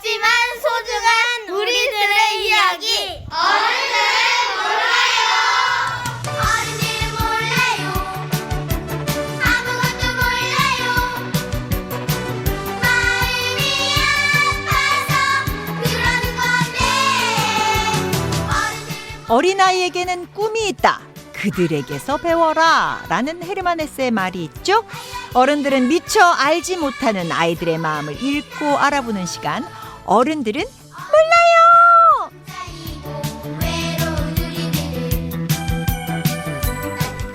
작지만 소중한 우리들의 이야기. 어른들은 몰라요. 아무것도 몰라요. 마음이 아파서 그러는 건데. 어른들은 어린아이에게는 꿈이 있다. 그들에게서 배워라. 라는 헤르만 헤세의 말이 있죠. 어른들은 미처 알지 못하는 아이들의 마음을 읽고 알아보는 시간. 어른들은 몰라요.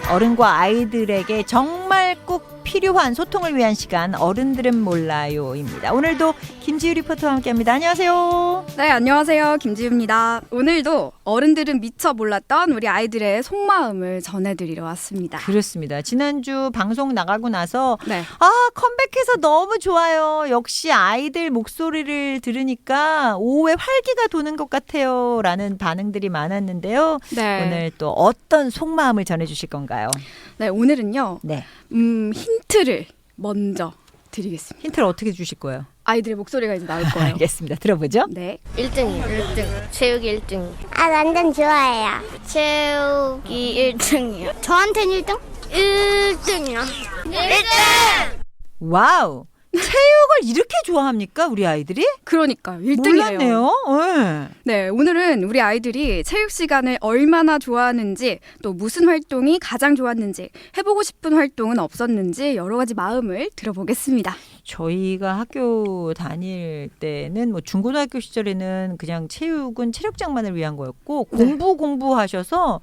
어른과 아이들에게 정말 꼭 필요한 소통을 위한 시간 어른들은 몰라요입니다. 오늘도 김지유 리포터와 함께합니다. 안녕하세요. 네, 안녕하세요. 김지우입니다. 오늘도 어른들은 미처 몰랐던 우리 아이들의 속마음을 전해드리러 왔습니다. 그렇습니다. 지난주 방송 나가고 나서 네. 아 컴백해서 너무 좋아요. 역시 아이들 목소리를 들으니까 오후에 활기가 도는 것 같아요라는 반응들이 많았는데요. 네. 오늘 또 어떤 속마음을 전해주실 건가요? 네, 오늘은요. 네 음, 힌트를 먼저 드리겠습니다. 힌트를 어떻게 주실 거예요? 아이들의 목소리가 이제 나올 거예요. 알겠습니다. 들어보죠. 네. 1등이요. 1등. 체육이 1등. 아 완전 좋아해요. 체육이 1등이요. 저한텐 1등? 1등이요. 1등! 와우. 체육을 이렇게 좋아합니까 우리 아이들이? 그러니까요. 1등이에요. 몰랐네요. 네. 네, 오늘은 우리 아이들이 체육 시간을 얼마나 좋아하는지 또 무슨 활동이 가장 좋았는지 해보고 싶은 활동은 없었는지 여러 가지 마음을 들어보겠습니다. 저희가 학교 다닐 때는 뭐 중고등학교 시절에는 그냥 체육은 체력장만을 위한 거였고 네. 공부 공부하셔서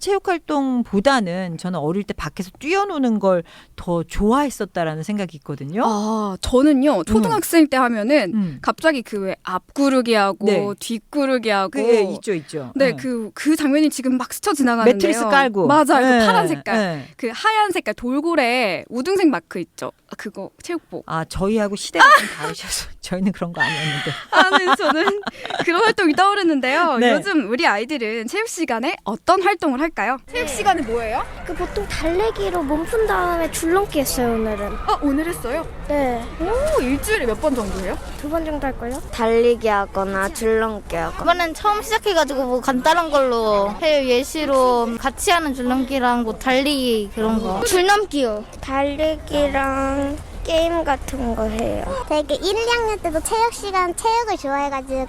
체육 활동보다는 저는 어릴 때 밖에서 뛰어노는 걸 더 좋아했었다라는 생각이 있거든요. 아, 저는요 초등학생 때 하면은 음. 갑자기 그 왜 앞구르기 하고 네. 뒷구르기 하고 그 예, 있죠 있죠. 네, 네. 그, 그 장면이 지금 막 스쳐 지나가는데요. 매트리스 깔고 맞아요. 네, 그 파란 색깔. 네. 그 하얀 색깔 돌고래 우등색 마크 있죠. 아, 그거 체육복. 아 저희하고 시대가 좀 다르셔서 저희는 그런 거 아니었는데. 아, 네, 저는 그런 활동이 떠오르는데요. 네. 요즘 우리 아이들은 체육 시간에 어떤 활동을 할까요? 체육 시간에 뭐예요? 그 보통 달래기로 몸 푼 다음에 줄넘기 했어요 오늘은. 아, 오늘 했어요? 네. 오, 일주일에 몇 번 정도예요? 두 번 정도 할걸요? 달리기 하거나 줄넘기 하거나. 이번엔 처음 시작해가지고 뭐 간단한 걸로 해요. 예시로 같이 하는 줄넘기랑 뭐 달리기 그런 거. 줄넘기요. 달리기랑 게임 같은 거 해요. 되게 1, 2학년 때도 체육 시간 체육을 좋아해가지고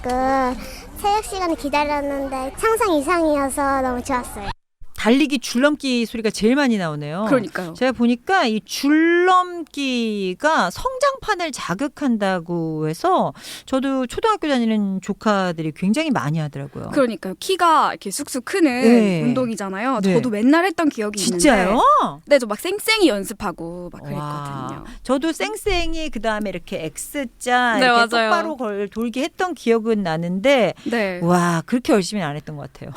체육 시간을 기다렸는데 상상 이상이어서 너무 좋았어요. 달리기 줄넘기 소리가 제일 많이 나오네요. 그러니까요. 제가 보니까 이 줄넘기가 성장판을 자극한다고 해서 저도 초등학교 다니는 조카들이 굉장히 많이 하더라고요. 그러니까요. 키가 이렇게 쑥쑥 크는 네. 운동이잖아요. 네. 저도 맨날 했던 기억이 진짜요? 있는데. 네, 저 막 쌩쌩이 연습하고 막 그랬거든요. 와, 저도 쌩쌩이 그 다음에 이렇게 X자 네, 이렇게 맞아요. 똑바로 걸 돌게 했던 기억은 나는데 네. 와 그렇게 열심히 안 했던 것 같아요.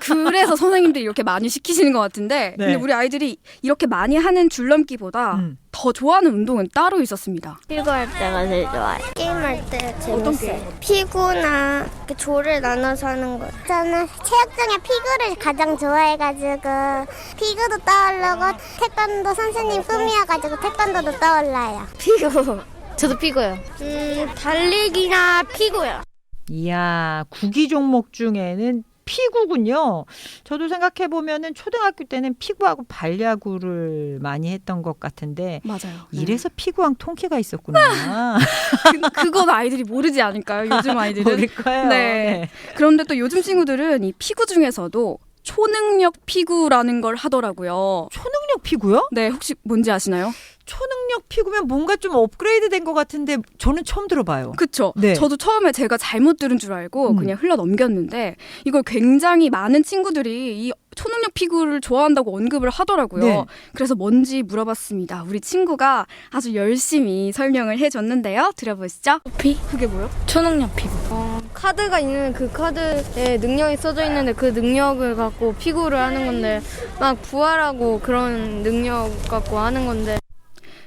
그래서 선생님들이 이렇게 많이 시키시는 것 같은데 네. 근데 우리 아이들이 이렇게 많이 하는 줄넘기보다 음. 더 좋아하는 운동은 따로 있었습니다. 피구할 때가 제일 좋아요. 게임할 때 재밌어요. 게임? 피구나 이렇게 조를 나눠서 하는 거. 저는 체육 중에 피구를 가장 좋아해가지고 피구도 떠오르고 태권도 선생님 꿈이어가지고 태권도도 떠올라요. 피구. 저도 피구요. 음 달리기나 피구요. 이야 구기 종목 중에는 피구군요. 저도 생각해 보면은 초등학교 때는 피구하고 발야구를 많이 했던 것 같은데 맞아요. 이래서 피구왕 통키가 있었구나. 그, 그건 아이들이 모르지 않을까요? 요즘 아이들은. 모를 거예요. 네. 그런데 또 요즘 친구들은 이 피구 중에서도 초능력 피구라는 걸 하더라고요. 초능력 피구요? 네, 혹시 뭔지 아시나요? 초능력 피구면 뭔가 좀 업그레이드 된 것 같은데 저는 처음 들어봐요. 그쵸. 네. 저도 처음에 제가 잘못 들은 줄 알고 음. 그냥 흘러 넘겼는데 이걸 굉장히 많은 친구들이 이 초능력 피구를 좋아한다고 언급을 하더라고요. 네. 그래서 뭔지 물어봤습니다. 우리 친구가 아주 열심히 설명을 해줬는데요. 들어보시죠. 피? 그게 뭐요? 초능력 피구. 어, 카드가 있는 그 카드에 능력이 써져 있는데 그 능력을 갖고 피구를 하는 건데 막 부활하고 그런 능력 갖고 하는 건데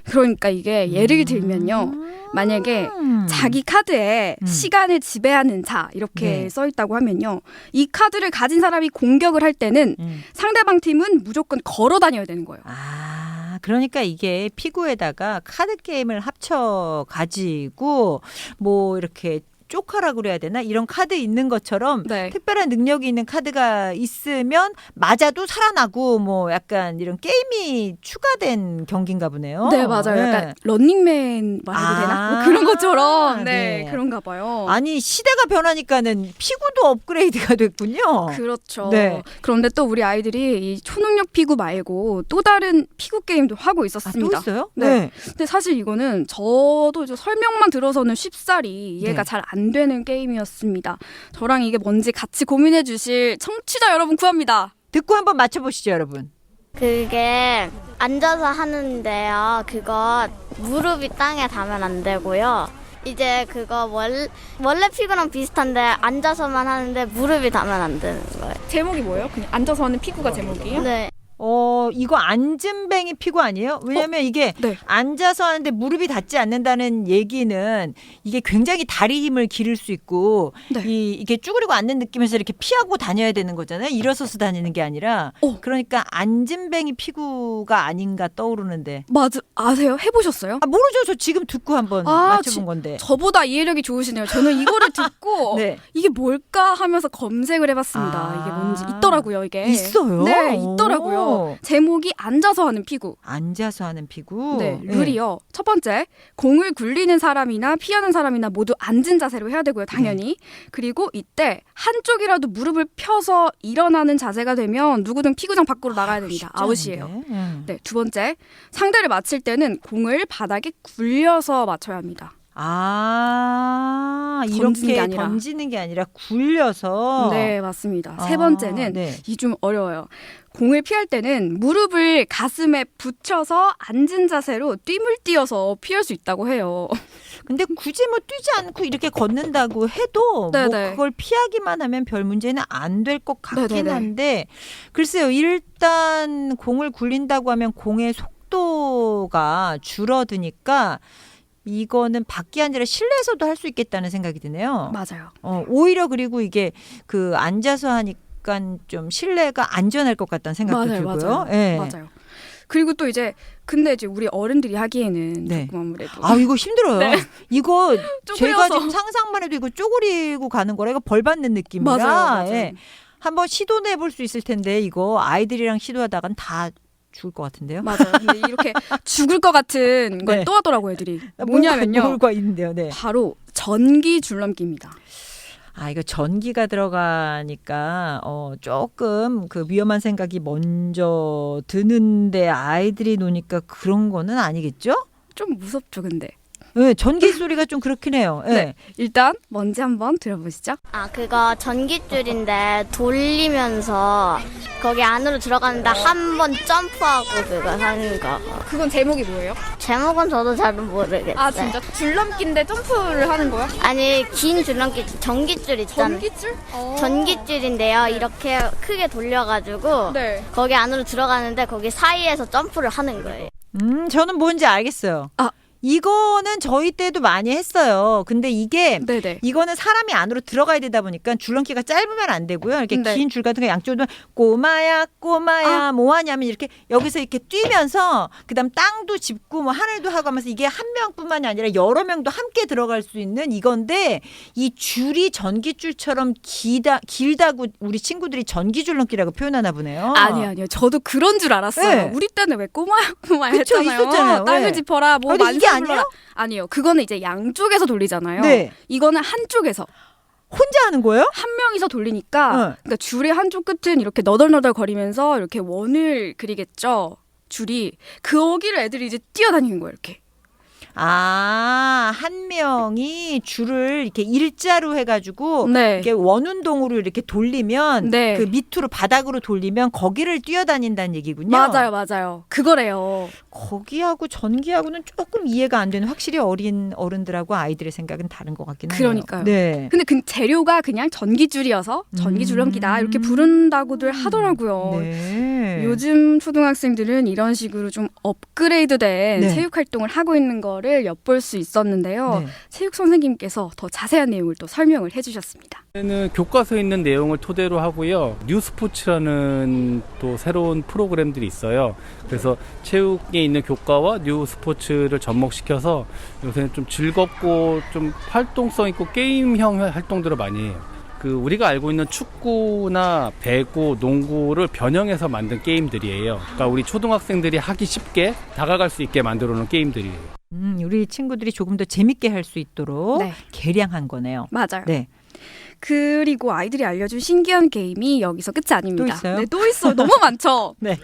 그러니까 이게 예를 들면요. 만약에 음. 자기 카드에 음. 시간을 지배하는 자 이렇게 네. 써 있다고 하면요. 이 카드를 가진 사람이 공격을 할 때는 음. 상대방 팀은 무조건 걸어 다녀야 되는 거예요. 아 그러니까 이게 피구에다가 카드 게임을 합쳐 가지고 뭐 이렇게 쪼카라 그래야 되나 이런 카드 있는 것처럼 네. 특별한 능력이 있는 카드가 있으면 맞아도 살아나고 뭐 약간 이런 게임이 추가된 경기인가 보네요. 네, 맞아요. 네. 약간 런닝맨 말해도 되나? 아, 뭐 그런 것처럼 네, 네. 그런가 봐요. 아니 시대가 변하니까는 피구도 업그레이드가 됐군요. 그렇죠. 네. 그런데 또 우리 아이들이 이 초능력 피구 말고 또 다른 피구 게임도 하고 아, 또 있었습니다. 있어요? 네. 근데 사실 이거는 저도 이제 설명만 들어서는 쉽사리 이해가 네. 잘안 되는 게임이었습니다. 저랑 이게 뭔지 같이 고민해 주실 청취자 여러분 구합니다. 듣고 한번 맞춰보시죠, 여러분. 그게 앉아서 하는데요. 그거 무릎이 땅에 닿으면 안 되고요. 이제 그거 원, 원래 피구랑 비슷한데 앉아서만 하는데 무릎이 닿으면 안 되는 거예요. 제목이 뭐예요? 그냥 앉아서 하는 피구가 제목이에요? 네. 어, 이거 앉은뱅이 피구 아니에요? 왜냐면 이게 네. 앉아서 하는데 무릎이 닿지 않는다는 얘기는 이게 굉장히 다리 힘을 기를 수 있고 네. 이 이게 쭈그리고 앉는 느낌에서 이렇게 피하고 다녀야 되는 거잖아요. 일어서서 다니는 게 아니라 어. 그러니까 앉은뱅이 피구가 아닌가 떠오르는데 맞아 아세요? 해보셨어요? 아 모르죠. 저 지금 듣고 한번 아, 맞춰본 지- 건데. 저보다 이해력이 좋으시네요. 저는 이거를 듣고 네. 이게 뭘까 하면서 검색을 해봤습니다. 아. 이게 뭔지 있더라고요. 이게 있어요? 네, 있더라고요. 오. 제목이 앉아서 하는 피구. 앉아서 하는 피구. 네, 룰이요. 첫 번째, 공을 굴리는 사람이나 피하는 사람이나 모두 앉은 자세로 해야 되고요, 당연히. 그리고 이때 한쪽이라도 무릎을 펴서 일어나는 자세가 되면 누구든 피구장 밖으로 나가야 됩니다. 쉽지 아웃이에요. 음. 네, 두 번째, 상대를 맞힐 때는 공을 바닥에 굴려서 맞춰야 합니다. 아 던지는 이렇게 게 아니라. 던지는 게 아니라 굴려서. 네, 맞습니다. 세 아, 번째는 네. 이좀 어려워요. 공을 피할 때는 무릎을 가슴에 붙여서 앉은 자세로 뜀을 띄어서 피할 수 있다고 해요. 근데 굳이 뭐 뛰지 않고 이렇게 걷는다고 해도 뭐. 그걸 피하기만 하면 별 문제는 안 될 것 같긴 네네네. 한데 글쎄요 일단 공을 굴린다고 하면 공의 속도가 줄어드니까 이거는 밖이 아니라 실내에서도 할 수 있겠다는 생각이 드네요. 맞아요. 어, 오히려 그리고 이게 그 앉아서 하니까 좀 실내가 안전할 것 같다는 생각도 맞아요, 들고요. 맞아요. 예. 맞아요. 그리고 또 이제 근데 이제 우리 어른들이 하기에는 네. 조금 아무래도 아 이거 힘들어요. 네. 이거 제가. 지금 상상만 해도 이거 쪼그리고 가는 거라 이거 벌 받는 느낌이라 맞아요, 맞아요. 예. 한번 시도해 볼 수 있을 텐데 이거 아이들이랑 시도하다간 다 죽을 것 같은데요. 맞아요. 근데 이렇게 죽을 것 같은 걸 네. 또 하더라고 애들이. 뭐냐면요. 뭘과 있는데요. 네. 바로 전기 줄넘기입니다. 아 이거 전기가 들어가니까 어 조금 그 위험한 생각이 먼저 드는데 아이들이 노니까 그런 거는 아니겠죠? 좀 무섭죠, 근데. 네, 전기 소리가 좀 그렇긴 해요. 네. 네. 일단 뭔지 한번 들어보시죠. 아, 그거 전깃줄인데 돌리면서 거기 안으로 들어가는데 한 번 점프하고 그거 하는 거. 그건 제목이 뭐예요? 제목은 저도 잘 모르겠어요. 아 진짜 줄넘기인데 점프를 하는 거야? 아니, 긴 줄넘기, 전깃줄 있잖아요. 전기줄? 어. 전깃줄인데요. 이렇게 크게 돌려가지고 네. 거기 안으로 들어가는데 거기 사이에서 점프를 하는 거예요. 음, 저는 뭔지 알겠어요. 아. 이거는 저희 때도 많이 했어요. 근데 이게 네네. 이거는 사람이 안으로 들어가야 되다 보니까 줄넘기가 짧으면 안 되고요. 이렇게 네. 긴줄 같은 거 양쪽으로 꼬마야 꼬마야 뭐 하냐면 이렇게 여기서 이렇게 뛰면서 그다음 땅도 짚고 뭐 하늘도 하고 하면서 이게 한 명뿐만이 아니라 여러 명도 함께 들어갈 수 있는 이건데 이 줄이 전기줄처럼 길다 길다고 우리 친구들이 전기줄넘기라고 표현하나 보네요. 아니요, 아니요. 저도 그런 줄 알았어요. 네. 우리 때는 왜 꼬마야, 꼬마야 그쵸, 했잖아요. 있었잖아요. 땅을 네. 짚어라, 뭐 아, 만세 아니에요? 아니요. 그거는 이제 양쪽에서 돌리잖아요. 네. 이거는 한쪽에서 혼자 하는 거예요? 한 명이서 돌리니까 응. 그러니까 줄의 한쪽 끝은 이렇게 너덜너덜 거리면서 이렇게 원을 그리겠죠. 줄이 거기를 애들이 이제 뛰어다니는 거예요, 이렇게. 아, 한 명이 줄을 이렇게 일자로 해가지고 네. 이렇게 원운동으로 이렇게 돌리면 네. 그 밑으로 바닥으로 돌리면 거기를 뛰어다닌다는 얘기군요. 맞아요, 맞아요. 그거래요. 거기하고 전기하고는 조금 이해가 안 되는 확실히 어린 어른들하고 아이들의 생각은 다른 것 같긴 하네요. 그러니까요. 네. 근데 그 재료가 그냥 전기줄이어서 전기줄넘기다 음. 이렇게 부른다고들 하더라고요. 네. 네. 요즘 초등학생들은 이런 식으로 좀 업그레이드된 네. 체육 활동을 하고 있는 거를 엿볼 수 있었는데요. 네. 체육 선생님께서 더 자세한 내용을 또 설명을 해주셨습니다. 는 교과서에 있는 내용을 토대로 하고요. 뉴스포츠라는 또 새로운 프로그램들이 있어요. 그래서 체육에 있는 교과와 뉴스포츠를 접목시켜서 요새는 좀 즐겁고 좀 활동성 있고 게임형 활동들을 많이 해요. 그 우리가 알고 있는 축구나 배구, 농구를 변형해서 만든 게임들이에요. 그러니까 우리 초등학생들이 하기 쉽게 다가갈 수 있게 만들어 놓은 게임들이에요. 음, 우리 친구들이 조금 더 재밌게 할 수 있도록 네. 개량한 거네요. 맞아요. 네. 그리고 아이들이 알려준 신기한 게임이 여기서 끝이 아닙니다. 또 있어요? 네, 또 있어요. 너무 많죠. 네.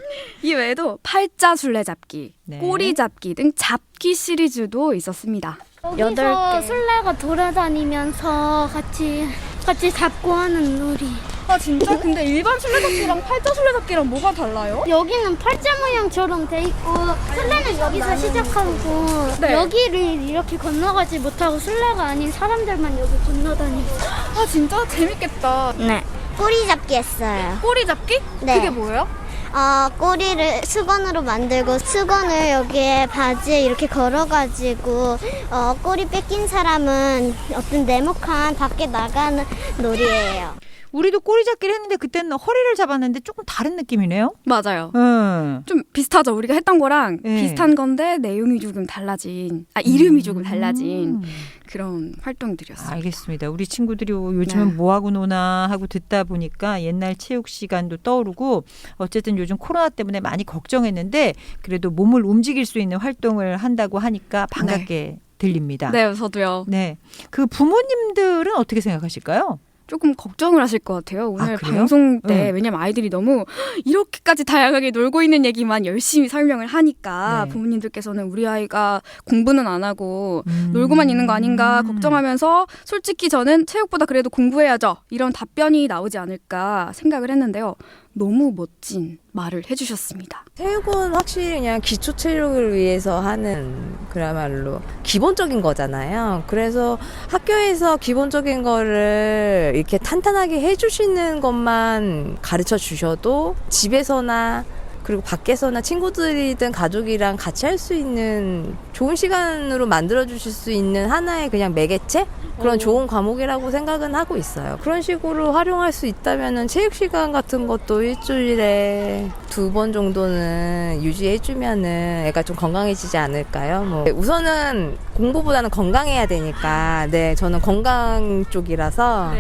이 외에도 팔자 술래 잡기, 네. 꼬리 잡기 등 잡기 시리즈도 있었습니다. 여기서 술래가 돌아다니면서 같이 같이 잡고 하는 놀이. 아 진짜? 근데 일반 술래잡기랑 팔자 술래잡기랑 뭐가 달라요? 여기는 팔자 모양처럼 돼 있고 술래는 여기서 시작하고 네. 여기를 이렇게 건너가지 못하고 술래가 아닌 사람들만 여기 건너다니고. 아 진짜 재밌겠다. 네. 꼬리 잡기 했어요. 꼬리 잡기? 네. 그게 뭐예요? 어, 꼬리를 수건으로 만들고 수건을 여기에 바지에 이렇게 걸어가지고 어, 꼬리 뺏긴 사람은 어떤 네모칸 밖에 나가는 놀이예요. 우리도 꼬리 잡기를 했는데 그때는 허리를 잡았는데 조금 다른 느낌이네요. 맞아요. 음. 좀 비슷하죠. 우리가 했던 거랑 네. 비슷한 건데 내용이 조금 달라진, 아 이름이 조금 달라진 음. 그런 활동들이었어요. 알겠습니다. 우리 친구들이 요즘은 네. 뭐 하고 노나 하고 듣다 보니까 옛날 체육 시간도 떠오르고 어쨌든 요즘 코로나 때문에 많이 걱정했는데 그래도 몸을 움직일 수 있는 활동을 한다고 하니까 반갑게 들립니다. 네, 저도요. 네. 그 부모님들은 어떻게 생각하실까요? 조금 걱정을 하실 것 같아요. 오늘 아? 방송 때 응. 왜냐면 아이들이 너무 이렇게까지 다양하게 놀고 있는 얘기만 열심히 설명을 하니까 네. 부모님들께서는 우리 아이가 공부는 안 하고 음. 놀고만 있는 거 아닌가 걱정하면서 솔직히 저는 체육보다 그래도 공부해야죠 이런 답변이 나오지 않을까 생각을 했는데요. 너무 멋진 말을 해주셨습니다. 체육은 확실히 그냥 기초 체력을 위해서 하는 그야말로 기본적인 거잖아요. 그래서 학교에서 기본적인 거를 이렇게 탄탄하게 해주시는 것만 가르쳐 주셔도 집에서나 그리고 밖에서나 친구들이든 가족이랑 같이 할 수 있는 좋은 시간으로 만들어 주실 수 있는 하나의 그냥 매개체 그런 좋은 과목이라고 생각은 하고 있어요. 그런 식으로 활용할 수 있다면은 체육 시간 같은 것도 일주일에 두 번 정도는 유지해 주면은 애가 좀 건강해지지 않을까요? 뭐 우선은 공부보다는 건강해야 되니까 네 저는 건강 쪽이라서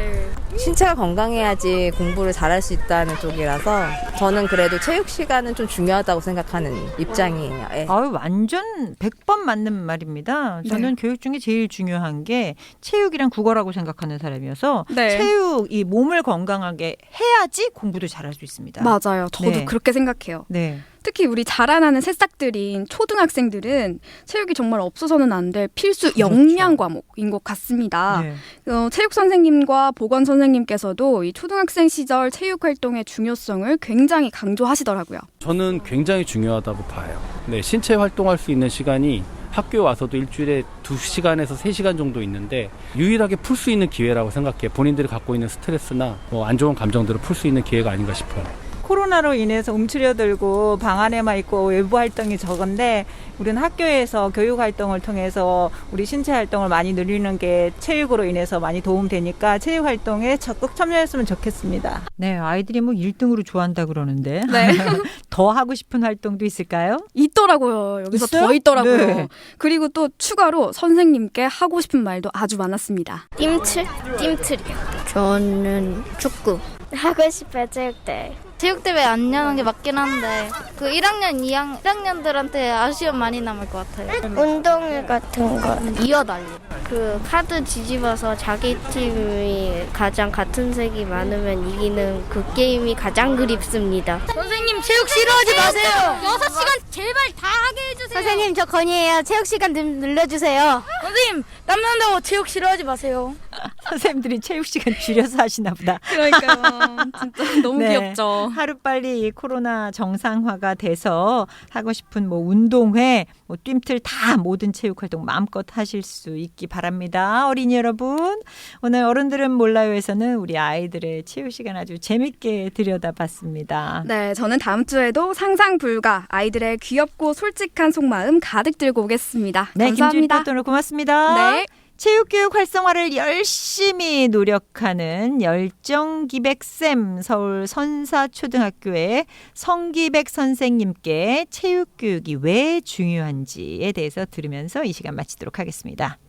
신체가 건강해야지 공부를 잘할 수 있다는 쪽이라서 저는 그래도 체육 시간은 좀 중요하다고 생각하는 입장이에요. 예. 아유 완전 100번 맞는 말입니다. 저는 교육 중에 제일 중요한 게 체육이랑 국어라고 생각하는 사람이어서 네. 체육 이 몸을 건강하게 해야지 공부도 잘할 수 있습니다. 맞아요. 저도 네. 그렇게 생각해요. 네. 특히 우리 자라나는 새싹들인 초등학생들은 체육이 정말 없어서는 안 될 필수 역량 과목인 것 같습니다. 네. 어, 체육 선생님과 보건 선생님께서도 이 초등학생 시절 체육 활동의 중요성을 굉장히 강조하시더라고요. 저는 굉장히 중요하다고 봐요. 네, 신체 활동할 수 있는 시간이 학교 와서도 일주일에 2시간에서 3시간 정도 있는데 유일하게 풀 수 있는 기회라고 생각해요. 본인들이 갖고 있는 스트레스나 뭐 안 좋은 감정들을 풀 수 있는 기회가 아닌가 싶어요. 코로나로 인해서 움츠려들고 방 안에만 있고 외부 활동이 적은데 우리는 학교에서 교육 활동을 통해서 우리 신체 활동을 많이 누리는 게 체육으로 인해서 많이 도움되니까 체육 활동에 적극 참여했으면 좋겠습니다. 네, 아이들이 뭐 1등으로 좋아한다 그러는데 네. 더 하고 싶은 활동도 있을까요? 있더라고요. 여기서 있어요? 더 있더라고요. 네. 그리고 또 추가로 선생님께 하고 싶은 말도 아주 많았습니다. 띠틀? 띠틀이요. 저는 축구. 하고 싶어요, 체육대. 체육대회 안 여는 게 맞긴 한데 그 1학년, 2학년, 1학년들한테 아쉬움 많이 남을 것 같아요. 운동회 같은 거. 이어달리. 그 카드 뒤집어서 자기 팀이 가장 같은 색이 많으면 이기는 그 게임이 가장 그립습니다. 선생님 체육 싫어하지 마세요. 6시간 제발 다 하게 해주세요. 선생님 저 건이에요. 체육 시간 좀 늘려주세요. 선생님 땀난다고 체육 싫어하지 마세요. 선생님들이 체육 시간 줄여서 하시나 보다. 그러니까요. 진짜 너무 네. 귀엽죠. 하루 빨리 이 코로나 정상화가 돼서 하고 싶은 뭐 운동회, 뭐 뜀틀 다 모든 체육 활동 마음껏 하실 수 있기 바랍니다. 어린이 여러분. 오늘 어른들은 몰라요에서는 우리 아이들의 체육 시간 아주 재밌게 들여다봤습니다. 네, 저는 다음 주에도 상상 불가 아이들의 귀엽고 솔직한 속마음 가득 들고 오겠습니다. 네, 감사합니다. 리포터 오늘 고맙습니다. 네. 체육교육 활성화를 열심히 노력하는 열정기백쌤 서울 선사초등학교의 성기백 선생님께 체육교육이 왜 중요한지에 대해서 들으면서 이 시간 마치도록 하겠습니다.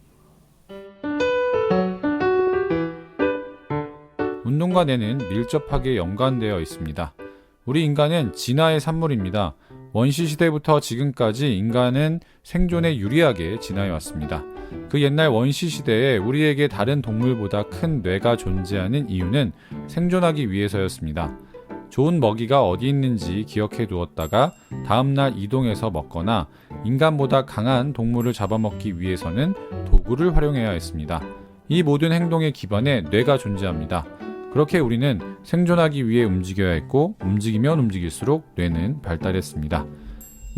운동과 뇌는 밀접하게 연관되어 있습니다. 우리 인간은 진화의 산물입니다. 원시 시대부터 지금까지 인간은 생존에 유리하게 진화해 왔습니다. 그 옛날 원시 시대에 우리에게 다른 동물보다 큰 뇌가 존재하는 이유는 생존하기 위해서였습니다. 좋은 먹이가 어디 있는지 기억해 두었다가 다음날 이동해서 먹거나 인간보다 강한 동물을 잡아먹기 위해서는 도구를 활용해야 했습니다. 이 모든 행동의 기반에 뇌가 존재합니다. 그렇게 우리는 생존하기 위해 움직여야 했고 움직이면 움직일수록 뇌는 발달했습니다.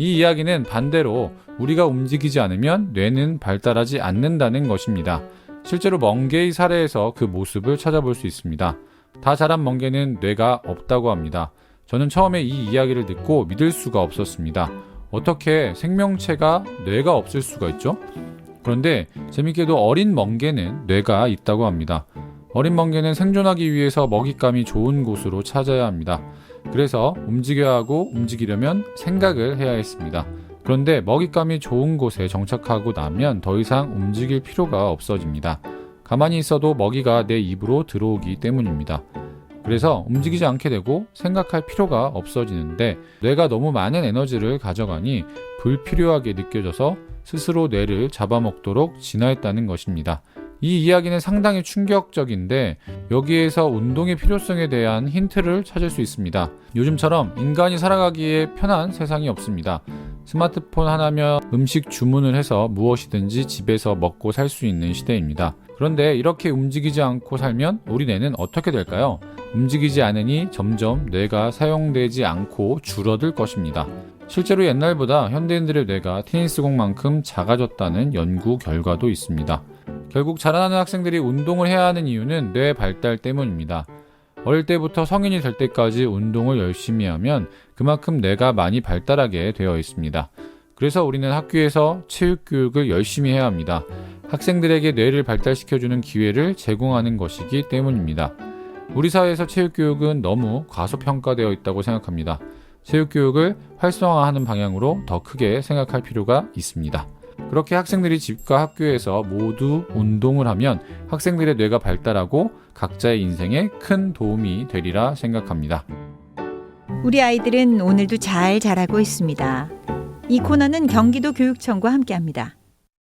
이 이야기는 반대로 우리가 움직이지 않으면 뇌는 발달하지 않는다는 것입니다. 실제로 멍게의 사례에서 그 모습을 찾아볼 수 있습니다. 다 자란 멍게는 뇌가 없다고 합니다. 저는 처음에 이 이야기를 듣고 믿을 수가 없었습니다. 어떻게 생명체가 뇌가 없을 수가 있죠? 그런데 재밌게도 어린 멍게는 뇌가 있다고 합니다. 어린 멍게는 생존하기 위해서 먹잇감이 좋은 곳으로 찾아야 합니다. 그래서 움직여야 하고 움직이려면 생각을 해야 했습니다. 그런데 먹잇감이 좋은 곳에 정착하고 나면 더 이상 움직일 필요가 없어집니다. 가만히 있어도 먹이가 내 입으로 들어오기 때문입니다. 그래서 움직이지 않게 되고 생각할 필요가 없어지는데 뇌가 너무 많은 에너지를 가져가니 불필요하게 느껴져서 스스로 뇌를 잡아먹도록 진화했다는 것입니다. 이 이야기는 상당히 충격적인데 여기에서 운동의 필요성에 대한 힌트를 찾을 수 있습니다. 요즘처럼 인간이 살아가기에 편한 세상이 없습니다. 스마트폰 하나면 음식 주문을 해서 무엇이든지 집에서 먹고 살 수 있는 시대입니다. 그런데 이렇게 움직이지 않고 살면 우리 뇌는 어떻게 될까요? 움직이지 않으니 점점 뇌가 사용되지 않고 줄어들 것입니다. 실제로 옛날보다 현대인들의 뇌가 테니스공만큼 작아졌다는 연구 결과도 있습니다. 결국 자라나는 학생들이 운동을 해야 하는 이유는 뇌 발달 때문입니다. 어릴 때부터 성인이 될 때까지 운동을 열심히 하면 그만큼 뇌가 많이 발달하게 되어 있습니다. 그래서 우리는 학교에서 체육 교육을 열심히 해야 합니다. 학생들에게 뇌를 발달시켜주는 기회를 제공하는 것이기 때문입니다. 우리 사회에서 체육 교육은 너무 과소평가되어 있다고 생각합니다. 체육 교육을 활성화하는 방향으로 더 크게 생각할 필요가 있습니다. 그렇게 학생들이 집과 학교에서 모두 운동을 하면 학생들의 뇌가 발달하고 각자의 인생에 큰 도움이 되리라 생각합니다. 우리 아이들은 오늘도 잘 자라고 있습니다. 이 코너는 경기도 교육청과 함께합니다.